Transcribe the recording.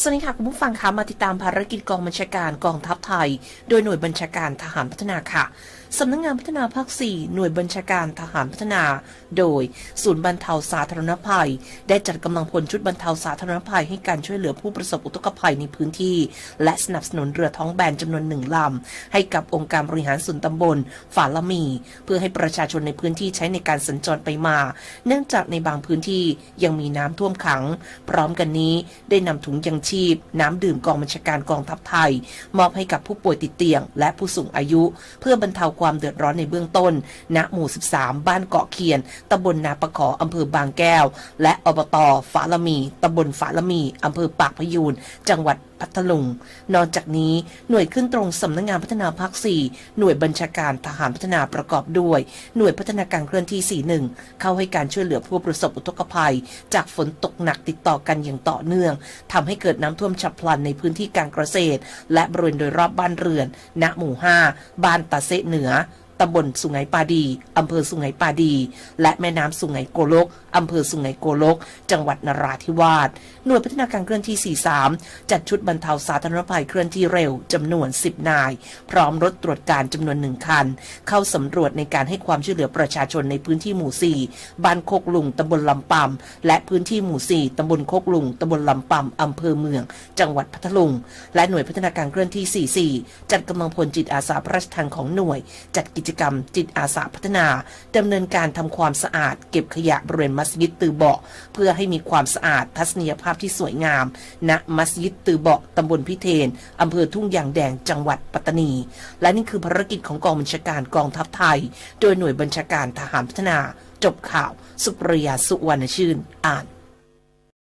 สวัสดีค่ะคุณผู้ฟังคะมาติดตามภารกิจกองบัญชาการกองทัพไทย โดยหน่วยบัญชาการทหารพัฒนาค่ะ สำนักงงานพัฒนาภาค 4 หน่วยบัญชาการทหารพัฒนา โดยศูนย์บรรเทาสาธารณภัย ได้จัดกำลังพลชุดบรรเทาสาธารณภัยให้การช่วยเหลือผู้ประสบอุทกภัยในพื้นที่ และสนับสนุนเรือท้องแบนจำนวนหนึ่งลำ ให้กับองค์การบริหารส่วนตำบลฝาละมี เพื่อให้ประชาชนในพื้นที่ใช้ในการสัญจรไปมา เนื่องจากในบางพื้นที่ยังมีน้ำท่วมขัง พร้อมกันนี้ได้นำถุงยังชีพ น้ำดื่มกองบัญชาการกองทัพไทย มอบให้กับผู้ป่วยติดเตียง และผู้สูงอายุ เพื่อบรรเทาความความเดือดร้อนในเบื้องต้น ณ หมู่ 13 บ้านเกาะเคียน ตำบลนาปะขออำเภอบางแก้ว และอบตฝาละมี ตำบลฝาละมีอำเภอปากพยูน จังหวัดพัทลุง นอกจากนี้หน่วยขึ้นตรงสำนักงานพัฒนาภาค 4 หน่วยบัญชาการทหารพัฒนาประกอบด้วย หน่วยพัฒนาการเคลื่อนที่ 41 เข้าให้การช่วยเหลือผู้ประสบอุทกภัย จากฝนตกหนักติดต่อกันอย่างต่อเนื่องทำให้เกิดน้ำท่วมฉับพลันในพื้นที่การเกษตร และบริเวณโดยรอบบ้านเรือน ณ หมู่ 5 บ้านตาเซเหนือำบลสุงไหงปาดีอำเภอสุงไหงปาดี และแม่น้ำสุงไหงโกลกอำเภอสุงไหงโกลก จังหวัดนราธิวาส หน่วยพัฒนาการเคลื่อนที่ 43 จัดชุดบรรเทาสาธารณภัยเคลื่อนที่เร็วจำนวน 10 นาย พร้อมรถตรวจการจำนวนหนึ่งคัน เข้าสำรวจในการให้ความช่วยเหลือประชาชนในพื้นที่หมู่ 4 บ้านโคกลุงตำบลลำปำและพื้นที่หมู่ 4ตำบลโคกลุงตำบลลำปำอำเภอเมือง จังหวัดพัทลุง และหน่วยพัฒนาการเคลื่อนที่ 44 จัดกำลังพลจิตอาสาพระราชทานของหน่วย จัดกิจจกรรมจิตอาสาพัฒนาดำเนินการทำความสะอาดเก็บขยะบริเวณมัสยิดตือเบาะเพื่อให้มีความสะอาดทัศนียภาพที่สวยงาม ณมัสยิดตือเบาะตำบลพิเทนอำเภอทุ่งยางแดงจังหวัดปัตตานี และนี่คือภารกิจของกองบัญชาการกองทัพไทย โดยหน่วยบัญชาการทหารพัฒนา จบข่าว สุปรยาสุวรรณชื่นอ่าน